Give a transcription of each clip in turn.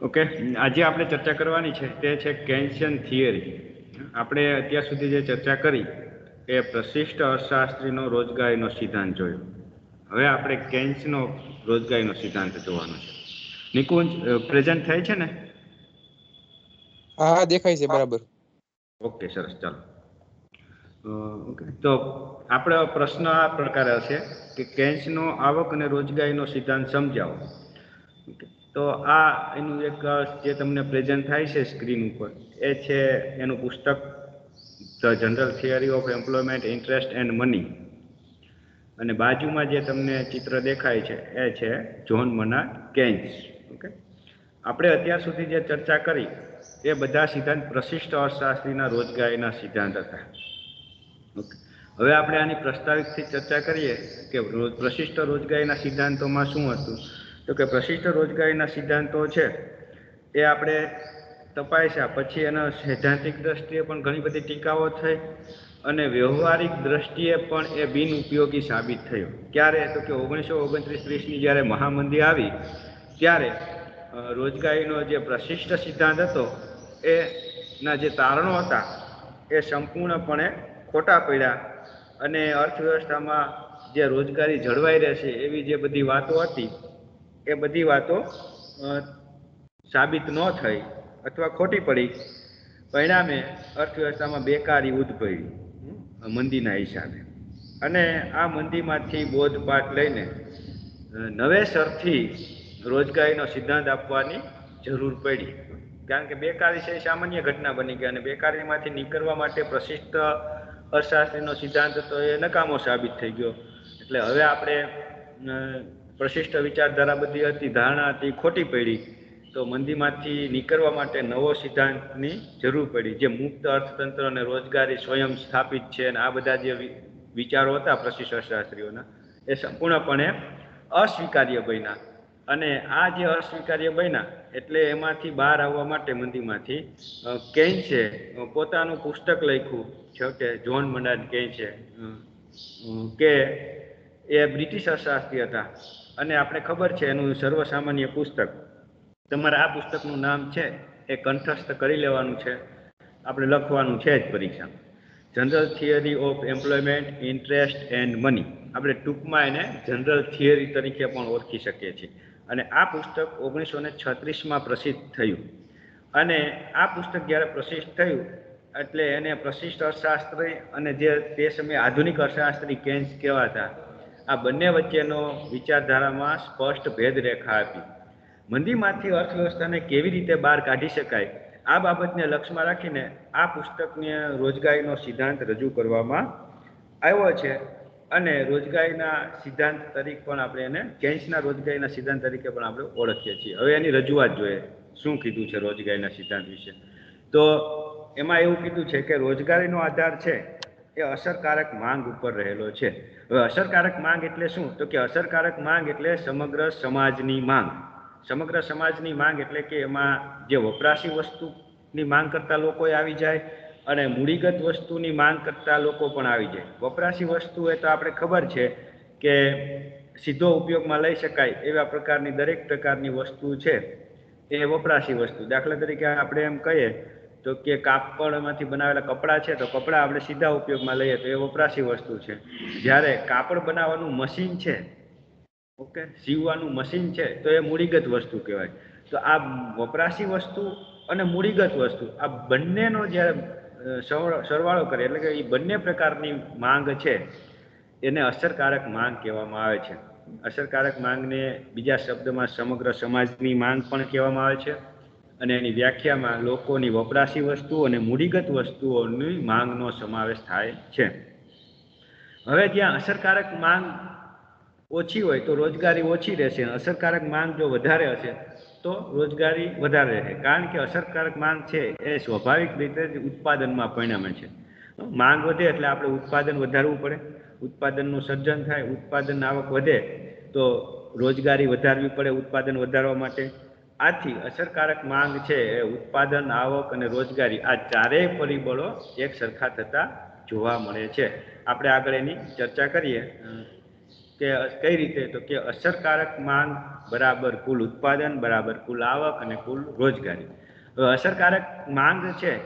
Okay? આજે આપણે ચર્ચા કરવાની છે તે છે કેન્શિયન થિયરી આપણે અત્યાર સુધી જે ચર્ચા કરી એ પ્રશિષ્ટ અર્થશાસ્ત્રીનો રોજગારીનો સિદ્ધાંત જોયો. હવે આપણે કેન્સનો રોજગારીનો સિદ્ધાંત જોવાનો છે. નિકુંજ પ્રેઝન્ટ થાય છે ને? હા દેખાય છે બરાબર. ઓકે સરસ ચાલો. ઓકે તો આપણો પ્રશ્ન આ પ્રકારે હશે કે કેન્સનો આવક અને રોજગારીનો સિદ્ધાંત સમજાવો. ઓકે. તો આ એનું એક જે તમને પ્રેઝન્ટ થાય છે સ્ક્રીન ઉપર, એ છે એનું પુસ્તક the general theory of employment interest and money અને બાજુમાં જે તમને ચિત્ર દેખાય છે, એ છે જ્હોન મના કેન્સ ઓકે આપણે અત્યાર સુધી જે ચર્ચા કરી, એ બધા સિદ્ધાંત પ્રશિષ્ટ અર્થશાસ્ત્રીના રોજગારીના સિદ્ધાંત હતા. ઓકે હવે આપણે આની પ્રસ્તાવિકથી ચર્ચા કરીએ કે પ્રશિષ્ટ રોજગારીના સિદ્ધાંતોમાં શું હતું? તો કે પ્રશિષ્ટ રોજગારીના સિદ્ધાંતો છે, એ આપણે તપાસ્યા. પછી એના સૈદ્ધાંતિક દ્રષ્ટિએ પણ ઘણી બધી ટીકાઓ થઈ અને વ્યવહારિક દ્રષ્ટિએ પણ એ બિનઉપયોગી સાબિત થયો. ક્યારે? તો કે ઓગણીસો ઓગણત્રીસ ત્રીસની જ્યારે મહામંદી આવી, ત્યારે રોજગારીનો જે પ્રશિષ્ટ સિદ્ધાંત હતો, એના જે તારણો હતા, એ સંપૂર્ણપણે ખોટા પડ્યા. અને અર્થવ્યવસ્થામાં જે રોજગારી જળવાઈ રહેશે એવી જે બધી વાતો હતી એ બધી વાતો સાબિત ન થઈ અથવા ખોટી પડી. પરિણામે અર્થવ્યવસ્થામાં બેકારી ઉદભવી મંદીના હિસાબે. અને આ મંદીમાંથી બોધપાઠ લઈને નવેસરથી રોજગારીનો સિદ્ધાંત આપવાની જરૂર પડી. કારણ કે બેકારી છે સામાન્ય ઘટના બની ગઈ અને બેકારીમાંથી નીકળવા માટે પ્રશિષ્ટ અર્થશાસ્ત્રીનો સિદ્ધાંત તો એ નકામો સાબિત થઈ ગયો. એટલે હવે આપણે પ્રશિષ્ટ વિચારધારા બધી હતી ધારણા હતી ખોટી પડી. તો મંદીમાંથી નીકળવા માટે નવો સિદ્ધાંતની જરૂર પડી. જે મુક્ત અર્થતંત્ર અને રોજગારી સ્વયં સ્થાપિત છે અને આ બધા જે વિચારો હતા પ્રશિષ્ટ શાસ્ત્રીઓના એ સંપૂર્ણપણે અસ્વીકાર્ય બન્યા. અને આ જે અસ્વીકાર્ય બન્યા એટલે એમાંથી બહાર આવવા માટે મંદીમાંથી અ, કેન્સે પોતાનું પુસ્તક લખ્યું. છેવટે જ્હોન મનાડ કેન્સે અ, અ, કે એ બ્રિટિશ અર્થશાસ્ત્રી હતા. અને આપણે ખબર છે એનું સર્વસામાન્ય પુસ્તક. તમારે આ પુસ્તકનું નામ છે એ કંઠસ્થ કરી લેવાનું છે. આપણે લખવાનું છે જ પરીક્ષા. General theory of employment interest and money આપણે ટૂંકમાં એને જનરલ થિયરી તરીકે પણ ઓળખી શકીએ છીએ. અને આ પુસ્તક ઓગણીસો ને છત્રીસમાં પ્રસિદ્ધ થયું. અને આ પુસ્તક જ્યારે પ્રસિદ્ધ થયું, એટલે એને પ્રશિષ્ટ અર્થશાસ્ત્રી અને જે તે સમયે આધુનિક અર્થશાસ્ત્રી કેન્સ કહેવાતા આ બંને વચ્ચેનો વિચારધારામાં સ્પષ્ટ ભેદરેખા આપી. મંદીમાંથી અર્થવ્યવસ્થાને કેવી રીતે બહાર કાઢી શકાય, આ બાબતને લક્ષ્યમાં રાખીને આ પુસ્તકને રોજગારીનો સિદ્ધાંત રજૂ કરવામાં આવ્યો છે. અને રોજગારીના સિદ્ધાંત તરીકે પણ આપણે એને, કેન્સના રોજગારીના સિદ્ધાંત તરીકે પણ આપણે ઓળખીએ છીએ. હવે એની રજૂઆત જોઈએ, શું કીધું છે રોજગારીના સિદ્ધાંત વિશે? તો એમાં એવું કીધું છે કે રોજગારીનો આધાર છે. એ અસરકારક માંગ ઉપર રહેલો છે. હવે અસરકારક માંગ એટલે શું? તો કે અસરકારક માંગ એટલે સમગ્ર સમાજની માંગ. સમગ્ર સમાજની માંગ એટલે કે એમાં જે વપરાશી વસ્તુની માંગ કરતા લોકો આવી જાય અને મૂડીગત વસ્તુની માંગ કરતા લોકો પણ આવી જાય. વપરાશી વસ્તુ એ તો આપણે ખબર છે કે સીધો ઉપયોગમાં લઈ શકાય એવા પ્રકારની દરેક પ્રકારની વસ્તુ છે. એ વપરાશી વસ્તુ. દાખલા તરીકે આપણે એમ કહીએ તો કે કાપડમાંથી બનાવેલા કપડાં છે, તો કપડાં આપણે સીધા ઉપયોગમાં લઈએ તો એ વપરાશી વસ્તુ છે. જ્યારે કાપડ બનાવવાનું મશીન છે, ઓકે, સીવવાનું મશીન છે, તો એ મૂડીગત વસ્તુ કહેવાય. તો આ વપરાશી વસ્તુ અને મૂડીગત વસ્તુ, આ બંનેનો જ્યારે સરવાળો કરે એટલે કે એ બંને પ્રકારની માંગ છે, એને અસરકારક માંગ કહેવામાં આવે છે. અસરકારક માંગને બીજા શબ્દમાં સમગ્ર સમાજની માંગ પણ કહેવામાં આવે છે. અને એની વ્યાખ્યામાં લોકોની વપરાશી વસ્તુઓ અને મૂડીગત વસ્તુઓની માંગનો સમાવેશ થાય છે. હવે જ્યાં અસરકારક માંગ ઓછી હોય તો રોજગારી ઓછી રહેશે. અસરકારક માંગ જો વધારે હશે તો રોજગારી વધારે રહે. કારણ કે અસરકારક માંગ છે એ સ્વાભાવિક રીતે જ ઉત્પાદનમાં પરિણમે છે. માંગ વધે એટલે આપણે ઉત્પાદન વધારવું પડે. ઉત્પાદનનું સર્જન થાય, ઉત્પાદન આવક વધે તો રોજગારી વધારવી પડે ઉત્પાદન વધારવા માટે. આથી અસરકારક માંગ છે એ ઉત્પાદન, આવક અને રોજગારી આ ચારેય પરિબળો એક સરખા થતા જોવા મળે છે. આપણે આગળ એની ચર્ચા કરીએ. કે કઈ રીતે? તો કે અસરકારક માંગ બરાબર કુલ ઉત્પાદન, બરાબર કુલ આવક અને કુલ રોજગારી. હવે અસરકારક માંગ છે,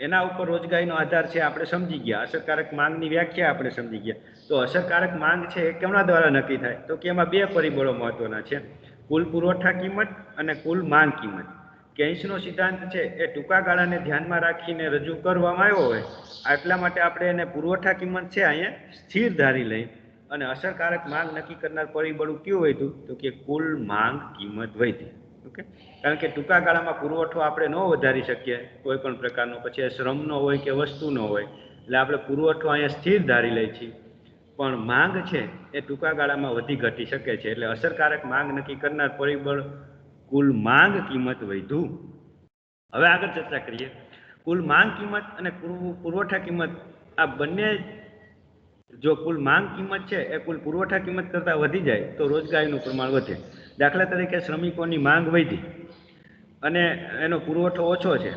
એના ઉપર રોજગારીનો આધાર છે, આપણે સમજી ગયા. અસરકારક માંગની વ્યાખ્યા આપણે સમજી ગયા. તો અસરકારક માંગ છે એ કેમના દ્વારા નક્કી થાય? તો કે એમાં બે પરિબળો મહત્વના છે. કુલ પુરવઠા કિંમત અને કુલ માંગ કિંમત. કેન્સનો સિદ્ધાંત છે, એ ટૂંકા ગાળાને ધ્યાનમાં રાખીને રજૂ કરવામાં આવ્યો હોય એટલા માટે આપણે એને પુરવઠા કિંમત છે અહીંયા સ્થિર ધારી લઈ. અને અસરકારક માંગ નક્કી કરનાર પરિબળું કયું વધ્યું? તો કે કુલ માંગ કિંમત વધી ઓકે? કારણ કે ટૂંકા ગાળામાં પુરવઠો આપણે ન વધારી શકીએ, કોઈ પણ પ્રકારનો. પછી એ શ્રમનો હોય કે વસ્તુનો હોય. એટલે આપણે પુરવઠો અહીંયા સ્થિર ધારી લઈએ છીએ. પણ માંગ છે એ ટૂંકા ગાળામાં વધી ઘટી શકે છે. એટલે અસરકારક માંગ નક્કી કરનાર પરિબળ કુલ માંગ કિંમત વધુ હવે આગળ ચર્ચા કરીએ. કુલ માંગ કિંમત અને પુરવઠા કિંમત, આ બંને જો કુલ માંગ કિંમત છે, એ કુલ પુરવઠા કિંમત કરતાં વધી જાય તો રોજગારીનું પ્રમાણ વધે. દાખલા તરીકે શ્રમિકોની માંગ વધી અને એનો પુરવઠો ઓછો છે.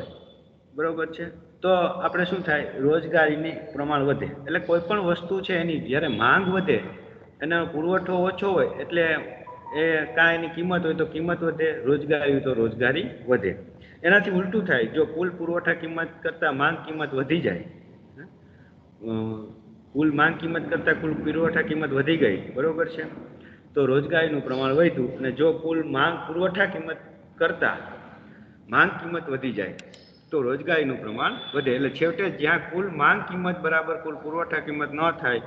બરોબર છે? તો આપણે શું થાય? રોજગારીની પ્રમાણ વધે. એટલે કોઈ પણ વસ્તુ છે એની, જ્યારે માંગ વધે, એનો પુરવઠો ઓછો હોય, એટલે એ કાં એની કિંમત હોય તો કિંમત વધે, રોજગારી તો રોજગારી વધે. એનાથી ઉલટું થાય, જો કુલ પુરવઠા કિંમત કરતાં માંગ કિંમત વધી જાય કુલ માંગ કિંમત કરતાં કુલ પુરવઠા કિંમત વધી ગઈ, બરોબર છે? તો રોજગારીનું પ્રમાણ વધ્યું અને જો કુલ માંગ પુરવઠા કિંમત કરતાં માંગ કિંમત વધી જાય તો રોજગારીનું પ્રમાણ વધે. એટલે છેવટે જ્યાં કુલ માંગ કિંમત બરાબર, કુલ પુરવઠા કિંમત ન થાય,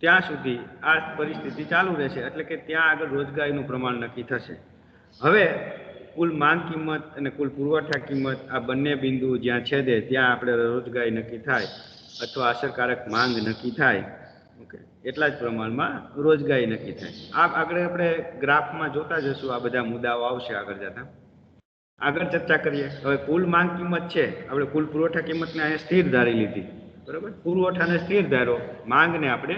ત્યાં સુધી આ પરિસ્થિતિ ચાલુ રહેશે. એટલે કે ત્યાં આગળ રોજગારીનું પ્રમાણ નક્કી થશે. હવે કુલ માંગ કિંમત અને કુલ પુરવઠા કિંમત આ બંને બિંદુ જ્યાં છેદે, ત્યાં આપણે રોજગારી નક્કી થાય અથવા અસરકારક માંગ નક્કી થાય. ઓકે. એટલા જ પ્રમાણમાં રોજગારી નક્કી થાય. આ આગળ આપણે ગ્રાફમાં જોતા જશું. આ બધા મુદ્દાઓ આવશે આગળ જતા. આગળ ચર્ચા કરીએ. હવે કુલ માંગ કિંમત છે. આપણે કુલ પુરવઠા કિંમતને અહીંયા સ્થિર ધારી લીધી. બરાબર? પુરવઠાને સ્થિર ધારો. માંગને આપણે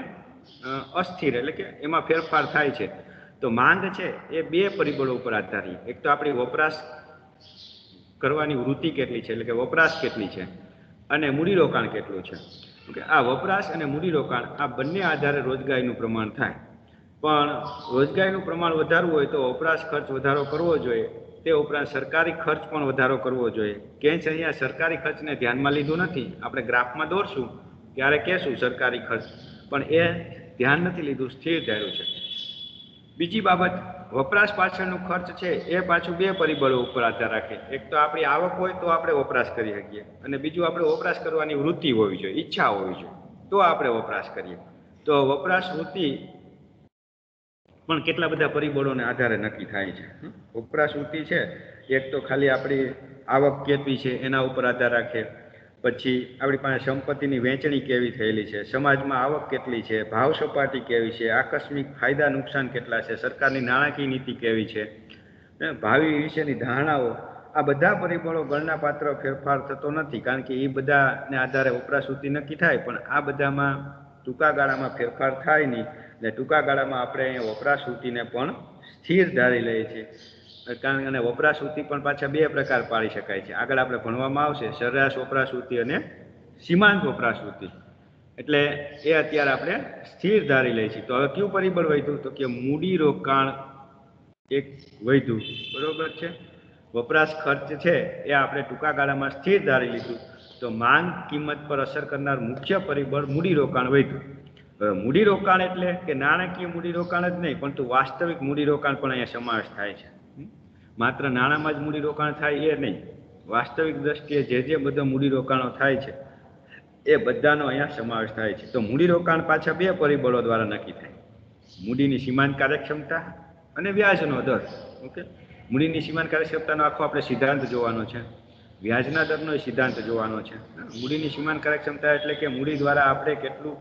અસ્થિર એટલે કે એમાં ફેરફાર થાય છે. તો માંગ છે એ બે પરિબળો ઉપર આધારિત. એક તો આપણી વપરાશ કરવાની વૃત્તિ કેટલી છે, એટલે કે વપરાશ કેટલી છે અને મૂડીરોકાણ કેટલું છે. ઓકે? આ વપરાશ અને મૂડીરોકાણ આ બંને આધારે રોજગારીનું પ્રમાણ થાય. પણ રોજગારીનું પ્રમાણ વધારવું હોય તો વપરાશ ખર્ચ વધારો કરવો જોઈએ. તે ઉપરાંત સરકારી ખર્ચ પણ વધારો કરવો જોઈએ. છે અહીંયા સરકારી ખર્ચને ધ્યાનમાં લીધું નથી. આપણે ગ્રાફમાં દોરશું, ત્યારે કહેશું સરકારી ખર્ચ. પણ એ ધ્યાન નથી લીધું, સ્થિર ધાર્યું છે. બીજી બાબત, વપરાશ પાછળનો ખર્ચ છે, એ પાછું બે પરિબળો ઉપર આધાર રાખે. એક તો આપણી આવક હોય, તો આપણે વપરાશ કરી શકીએ. અને બીજું, આપણે વપરાશ કરવાની વૃત્તિ હોવી જોઈએ, ઈચ્છા હોવી જોઈએ. તો આપણે વપરાશ કરીએ. તો વપરાશ વૃત્તિ પણ કેટલા બધા પરિબળોને આધારે નક્કી થાય છે, હમ? વપરાશ વૃત્તિ છે, એક તો ખાલી આપણી આવક કેટલી છે, એના ઉપર આધાર રાખે. પછી આપણી પાસે સંપત્તિની વેચણી કેવી થયેલી છે, સમાજમાં આવક કેટલી છે, ભાવ સપાટી કેવી છે, આકસ્મિક ફાયદા નુકસાન કેટલા છે, સરકારની નાણાકીય નીતિ કેવી છે. ભાવિ વિશેની ધારણાઓ, આ બધા પરિબળો ગણનાપાત્ર ફેરફાર થતો નથી, કારણ કે એ બધાને આધારે વપરાશ વૃત્તિ નક્કી થાય, પણ આ બધામાં ટૂંકા ગાળામાં ફેરફાર થાય નહીં. એટલે ટૂંકા ગાળામાં આપણે અહીંયા વપરાશ વૃત્તિને પણ સ્થિર ધારી લઈએ છીએ. કારણ અને વપરાશ વૃત્તિ પણ પાછા બે પ્રકાર પાડી શકાય છે. આગળ આપણે ભણવામાં આવશે, સરેરાશ વપરાશ વૃત્તિ અને સીમાંત વપરાશ વૃત્તિ એટલે એ અત્યારે આપણે સ્થિર ધારી લઈએ છીએ. તો હવે કયું પરિબળ વધ્યું? તો કે મૂડી રોકાણ એક વધ્યું. બરોબર છે? વપરાશ ખર્ચ છે એ આપણે ટૂંકા ગાળામાં સ્થિર ધારી લીધું. તો માંગ કિંમત પર અસર કરનાર મુખ્ય પરિબળ મૂડી રોકાણ વધ્યું. હવે મૂડી રોકાણ એટલે કે નાણાકીય મૂડી રોકાણ જ નહીં, પરંતુ વાસ્તવિક મૂડી રોકાણ પણ અહીંયા સમાવેશ થાય છે. માત્ર નાણાંમાં જ મૂડી રોકાણ થાય એ નહીં. વાસ્તવિક દ્રષ્ટિએ જે જે બધા મૂડી રોકાણો થાય છે, એ બધાનો અહીંયા સમાવેશ થાય છે. તો મૂડી રોકાણ પાછા બે પરિબળો દ્વારા નક્કી થાય. મૂડીની સીમાંત કાર્યક્ષમતા અને વ્યાજનો દર. ઓકે? મૂડીની સીમાંત કાર્યક્ષમતાનો આખો આપણે સિદ્ધાંત જોવાનો છે. વ્યાજના દરનો સિદ્ધાંત જોવાનો છે. મૂડીની સીમાંત કાર્યક્ષમતા એટલે કે મૂડી દ્વારા આપણે કેટલું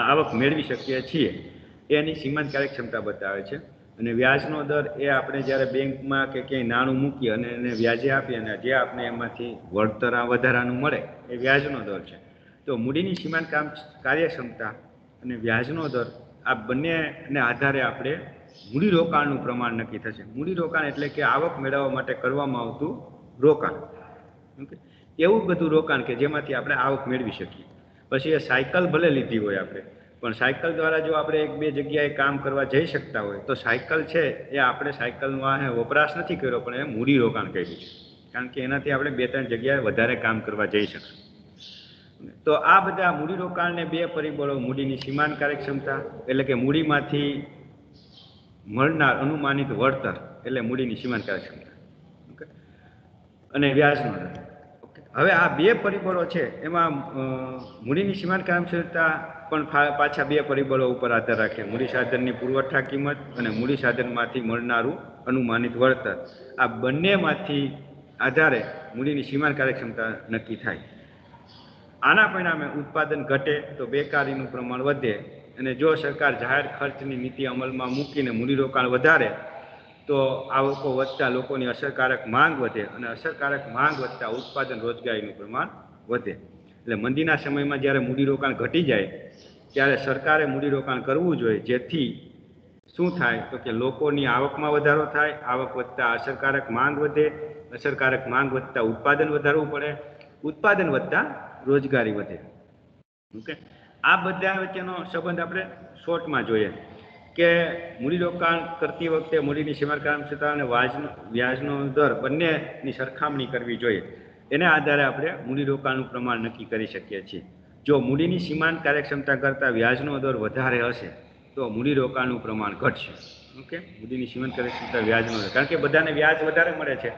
આવક મેળવી શકીએ છીએ. એની સીમાંત કાર્યક્ષમતા બતાવે છે. અને વ્યાજનો દર એ આપણે જ્યારે બેંકમાં કે ક્યાંય નાણું મૂકીએ અને એને વ્યાજે આપીએ અને જે આપણે એમાંથી વળતર વધારાનું મળે, એ વ્યાજનો દર છે. તો મૂડીની સીમાંત કામ કાર્યક્ષમતા અને વ્યાજનો દર આ બંનેને આધારે આપણે મૂડીરોકાણનું પ્રમાણ નક્કી થશે. મૂડીરોકાણ એટલે કે આવક મેળવવા માટે કરવામાં આવતું રોકાણ. ઓકે? એવું બધું રોકાણ કે જેમાંથી આપણે આવક મેળવી શકીએ. પછી એ સાયકલ ભલે લીધી હોય આપણે, પણ સાયકલ દ્વારા જો આપણે એક બે જગ્યાએ કામ કરવા જઈ શકતા હોય, તો સાયકલ છે એ આપણે સાયકલનો આ વપરાશ નથી કર્યો, પણ એ મૂડી રોકાણ કર્યું છે. કારણ કે એનાથી આપણે બે ત્રણ જગ્યાએ વધારે કામ કરવા જઈ શકશું. તો આ બધા મૂડીરોકાણને બે પરિબળો, મૂડીની સીમાંત કાર્યક્ષમતા એટલે કે મૂડીમાંથી મળનાર અનુમાનિત વળતર, એટલે મૂડીની સીમાંત કાર્યક્ષમતા અને વ્યાજનો દર. હવે આ બે પરિબળો છે, એમાં મૂડીની સીમાંત કાર્યક્ષમતા પણ પાછા બે પરિબળો ઉપર આધાર રાખે. મૂડી સાધનની પુરવઠા કિંમત અને મૂડી સાધનમાંથી મળનારું અનુમાનિત વળતર આ બંનેમાંથી આધારે મૂડીની સીમાંત કાર્યક્ષમતા નક્કી થાય. આના પરિણામે ઉત્પાદન ઘટે તો બેકારીનું પ્રમાણ વધે અને જો સરકાર જાહેર ખર્ચની નીતિ અમલમાં મૂકીને મૂડીરોકાણ વધારે તો આવકો વધતા લોકોની અસરકારક માંગ વધે અને અસરકારક માંગ વધતા ઉત્પાદન રોજગારીનું પ્રમાણ વધે. એટલે મંદીના સમયમાં જ્યારે મૂડીરોકાણ ઘટી જાય, ત્યારે સરકારે મૂડીરોકાણ કરવું જોઈએ. જેથી શું થાય? તો કે લોકોની આવકમાં વધારો થાય, આવક વધતા અસરકારક માંગ વધે, અસરકારક માંગ વધતા ઉત્પાદન વધારવું પડે, ઉત્પાદન વધતા રોજગારી વધે. ઓકે? આ બધા વચ્ચેનો સંબંધ આપણે શોર્ટમાં જોઈએ. કે મૂડીરોકાણ કરતી વખતે મૂડીની સીમારકામ કાર્યક્ષમતા અને વ્યાજનો વ્યાજનો દર બંનેની સરખામણી કરવી જોઈએ. એના આધારે આપણે મૂડીરોકાણનું પ્રમાણ નક્કી કરી શકીએ છીએ. જો મૂડીની સીમાંત કાર્યક્ષમતા કરતાં વ્યાજનો દર વધારે હશે, તો મૂડીરોકાણનું પ્રમાણ ઘટશે. ઓકે? મૂડીની સીમાંત કાર્યક્ષમતા વ્યાજનો દર. કારણ કે બધાને વ્યાજ વધારે મળે છે,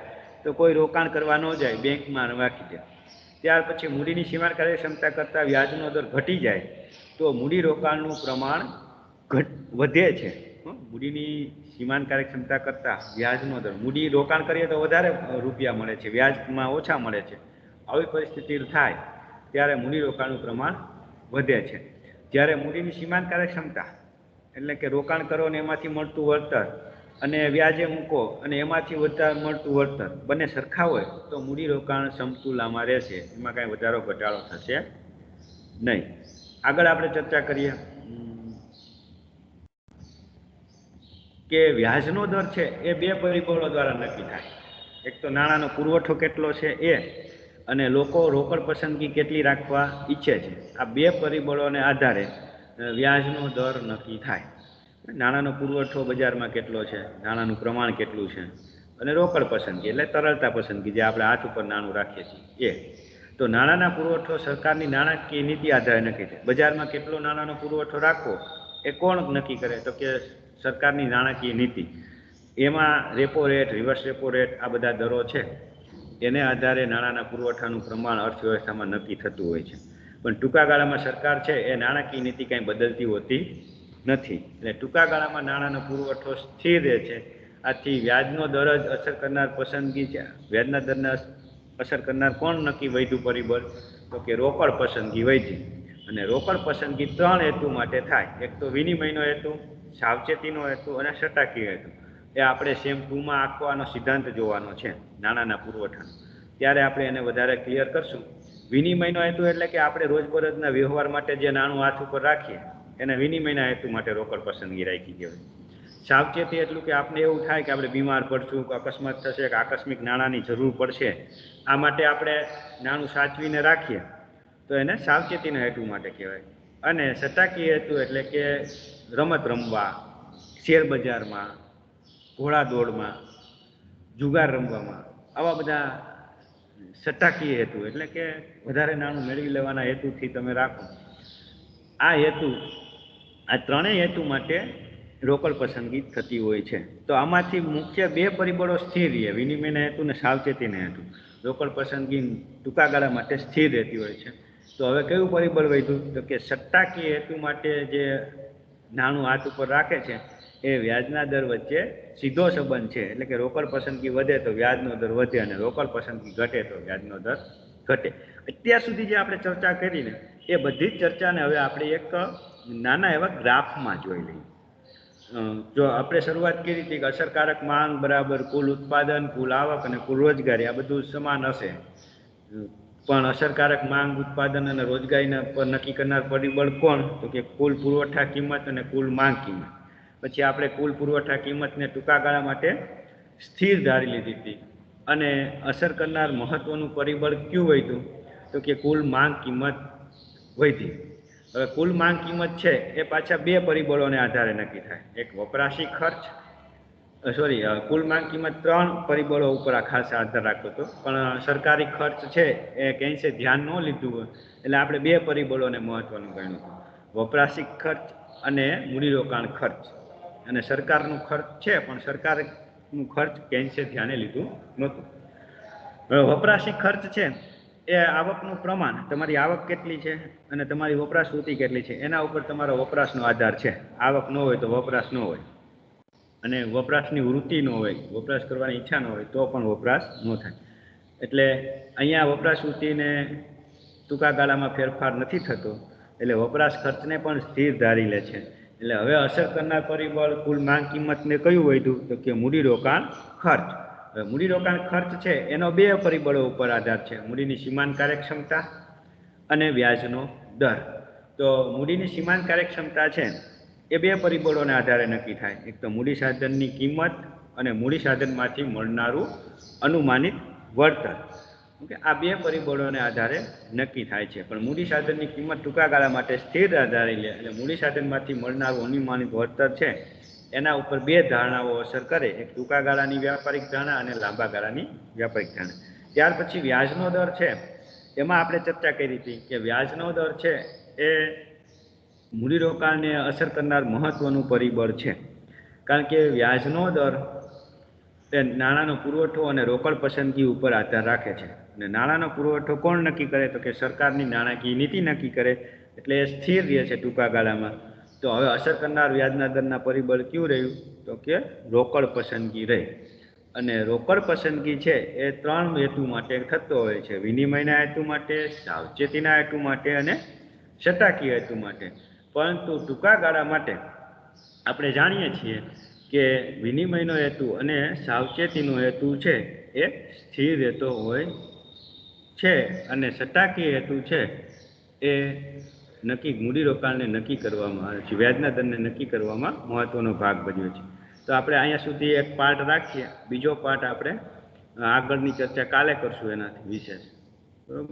તો કોઈ રોકાણ કરવા ન જાય, બેંકમાં રાખી દે. ત્યાર પછી મૂડીની સીમાંત કાર્યક્ષમતા કરતાં વ્યાજનો દર ઘટી જાય, તો મૂડી રોકાણનું પ્રમાણ ઘટ વધે છે? મૂડીની સીમાંત કાર્યક્ષમતા કરતાં વ્યાજનો દર. મૂડી રોકાણ કરીએ તો વધારે રૂપિયા મળે છે, વ્યાજમાં ઓછા મળે છે. આવી પરિસ્થિતિ થાય ત્યારે મૂડી રોકાણનું પ્રમાણ વધે છે. જ્યારે મૂડીની સીમાન કાર્યક્ષમતા એટલે કે રોકાણ કરો ને એમાંથી મળતું વળતર અને વ્યાજે મૂકો અને એમાંથી વધારે મળતું વળતર બંને સરખા હોય, તો મૂડી રોકાણ સમતુલામાં રહેશે. એમાં કાંઈ વધારો ઘટાડો થશે નહીં. આગળ આપણે ચર્ચા કરીએ. કે વ્યાજનો દર છે એ બે પરિબળો દ્વારા નક્કી થાય. એક તો નાણાંનો પુરવઠો કેટલો છે એ અને લોકો રોકડ પસંદગી કેટલી રાખવા ઈચ્છે છે. આ બે પરિબળોને આધારે વ્યાજનો દર નક્કી થાય. નાણાંનો પુરવઠો બજારમાં કેટલો છે, નાણાંનું પ્રમાણ કેટલું છે અને રોકડ પસંદગી એટલે તરલતા પસંદગી જે આપણે હાથ ઉપર નાણું રાખીએ છીએ એ. તો નાણાંના પુરવઠો સરકારની નાણાકીય નીતિ આધારે નક્કી થાય. બજારમાં કેટલો નાણાંનો પુરવઠો રાખવો એ કોણ નક્કી કરે? તો કે સરકારની નાણાકીય નીતિ. એમાં repo rate reverse repo rate આ બધા દરો છે. એને આધારે નાણાંના પુરવઠાનું પ્રમાણ અર્થવ્યવસ્થામાં નક્કી થતું હોય છે. પણ ટૂંકા ગાળામાં સરકાર છે, એ નાણાકીય નીતિ કાંઈ બદલતી હોતી નથી. એટલે ટૂંકા ગાળામાં નાણાંનો પુરવઠો સ્થિર રહે છે. આથી વ્યાજનો દર જ અસર કરનાર પસંદગી છે. વ્યાજના દરને અસર કરનાર કોણ નક્કી વૈધું પરિબળ? તો કે રોકડ પસંદગી વૈધી. અને રોકડ પસંદગી ત્રણ હેતુ માટે થાય. એક તો વિનિમયનો હેતુ સાવચેતીનો હેતુ અને સટાકીય હેતુ. એ આપણે સેમ ટુમાં આખો આનો સિદ્ધાંત જોવાનો છે, નાણાંના પુરવઠાનો. ત્યારે આપણે એને વધારે ક્લિયર કરશું. વિનિમયનો હેતુ એટલે કે આપણે રોજબરોજના વ્યવહાર માટે જે નાણું હાથ ઉપર રાખીએ, એને વિનિમયના હેતુ માટે રોકડ પસંદગી રાખી કહેવાય. સાવચેતી એટલું કે આપણે એવું થાય કે આપણે બીમાર પડશું, કે અકસ્માત થશે, કે આકસ્મિક નાણાંની જરૂર પડશે, આ માટે આપણે નાણું સાચવીને રાખીએ, તો એને સાવચેતીના હેતુ માટે કહેવાય. અને સતાકીય હેતુ એટલે કે રમત રમવા શેરબજારમાં ઘોડા દોડમાં, જુગાર રમવામાં, આવા બધા સત્તાકીય હેતુ, એટલે કે વધારે નાણું મેળવી લેવાના હેતુથી તમે રાખો. આ હેતુ, આ ત્રણેય હેતુ માટે રોકડ પસંદગી થતી હોય છે. તો આમાંથી મુખ્ય બે પરિબળો સ્થિર રહે, વિનિમયના હેતુ ને સાવચેતીના હેતુ. રોકડ પસંદગી ટૂંકા ગાળા માટે સ્થિર રહેતી હોય છે. તો હવે કયું પરિબળ વધ્યું? તો કે સટ્ટાકીય હેતુ માટે જે નાણું હાથ ઉપર રાખે છે, એ વ્યાજના દર વચ્ચે સીધો સંબંધ છે. એટલે કે રોકડ પસંદગી વધે તો વ્યાજનો દર વધે અને રોકડ પસંદગી ઘટે તો વ્યાજનો દર ઘટે. અત્યાર સુધી જે આપણે ચર્ચા કરીને એ બધી જ ચર્ચાને હવે આપણે એક નાના એવા ગ્રાફમાં જોઈ લઈએ. જો આપણે શરૂઆત કરી હતી કે અસરકારક માંગ બરાબર કુલ ઉત્પાદન, કુલ આવક અને કુલ રોજગારી, આ બધું સમાન હશે. પણ અસરકારક માંગ ઉત્પાદન અને રોજગારીના પર નક્કી કરનાર પરિબળ કોણ? તો કે કુલ પુરવઠા કિંમત અને કુલ માંગ કિંમત. પછી આપણે કુલ પુરવઠા કિંમતને ટૂંકા ગાળા માટે સ્થિર ધારી લીધી હતી. અને અસર કરનાર મહત્વનું પરિબળ કયું વધ્યું? તો કે કુલ માંગ કિંમત વધી હવે કુલ માંગ કિંમત છે, એ પાછા બે પરિબળોને આધારે નક્કી થાય. એક વપરાશી ખર્ચ સોરી કુલ માંગ કિંમત ત્રણ પરિબળો ઉપર આ ખાસ આધાર રાખતો હતો. પણ સરકારી ખર્ચ છે એ કેન્સે ધ્યાન ન લીધું એટલે આપણે બે પરિબળોને મહત્વનું ગણ્યું વપરાશી ખર્ચ અને મૂડીરોકાણ ખર્ચ. અને સરકારનું ખર્ચ છે, પણ સરકારનું ખર્ચ કેન્સે ધ્યાને લીધું નહોતું. હવે વપરાશી ખર્ચ છે, એ આવકનું પ્રમાણ, તમારી આવક કેટલી છે અને તમારી વપરાશ વૃત્તિ કેટલી છે, એના ઉપર તમારો વપરાશનો આધાર છે. આવક ન હોય તો વપરાશ ન હોય. અને વપરાશની વૃત્તિ ન હોય, વપરાશ કરવાની ઈચ્છા ન હોય, તો પણ વપરાશ ન થાય. એટલે અહીંયા વપરાશ વૃત્તિને ટૂંકા ગાળામાં ફેરફાર નથી થતો, એટલે વપરાશ ખર્ચને પણ સ્થિર ધારી લે છે. એટલે હવે અસર કરનાર પરિબળ કુલ માંગ કિંમતને કયું વધ્યું? તો કે મૂડીરોકાણ ખર્ચ. હવે મૂડીરોકાણ ખર્ચ છે, એનો બે પરિબળો ઉપર આધાર છે. મૂડીની સીમાંત કાર્યક્ષમતા અને વ્યાજનો દર. તો મૂડીની સીમાંત કાર્યક્ષમતા છે એ બે પરિબળોને આધારે નક્કી થાય. એક તો મૂડી સાધનની કિંમત અને મૂડી સાધનમાંથી મળનારું અનુમાનિત વળતર ઓકે, આ બે પરિબળોને આધારે નક્કી થાય છે. પણ મૂડી સાધનની કિંમત ટૂંકા ગાળા માટે સ્થિર આધારે લે, એટલે મૂડી સાધનમાંથી મળનારું અનુમાનિત વળતર છે, એના ઉપર બે ધારણાઓ અસર કરે. એક ટૂંકા ગાળાની વ્યાપારિક ધારણા અને લાંબા ગાળાની વ્યાપારિક ધારણા. ત્યાર પછી વ્યાજનો દર છે. એમાં આપણે ચર્ચા કરી હતી કે વ્યાજનો દર છે એ મૂડીરોકાણને અસર કરનાર મહત્વનું પરિબળ છે. કારણ કે વ્યાજનો દર એ નાણાંનો પુરવઠો અને રોકડ પસંદગી ઉપર આધાર રાખે છે. અને નાણાંનો પુરવઠો કોણ નક્કી કરે? તો કે સરકારની નાણાકીય નીતિ નક્કી કરે, એટલે એ સ્થિર રહે છે ટૂંકા ગાળામાં. તો હવે અસર કરનાર વ્યાજના દરના પરિબળ કયું રહ્યું? તો કે રોકડ પસંદગી રહી. અને રોકડ પસંદગી છે એ ત્રણ હેતુ માટે થતો હોય છે. વિનિમયના હેતુ માટે, સાવચેતીના હેતુ માટે અને સટ્ટાકીય હેતુ માટે. પરંતુ ટૂંકા ગાળા માટે આપણે જાણીએ છીએ કે વિનિમયનો હેતુ અને સાવચેતીનો હેતુ છે એ સ્થિર રહેતો હોય છે અને સટ્ટાકીય હેતુ છે એ નક્કી મૂડીરોકાણને નક્કી કરવામાં આવે છે, વ્યાજના દરને નક્કી કરવામાં મહત્ત્વનો ભાગ ભજવે છે. તો આપણે અહીંયા સુધી એક પાર્ટ રાખીએ. બીજો પાર્ટ આપણે આગળની ચર્ચા કાલે કરશું એનાથી વિશેષ.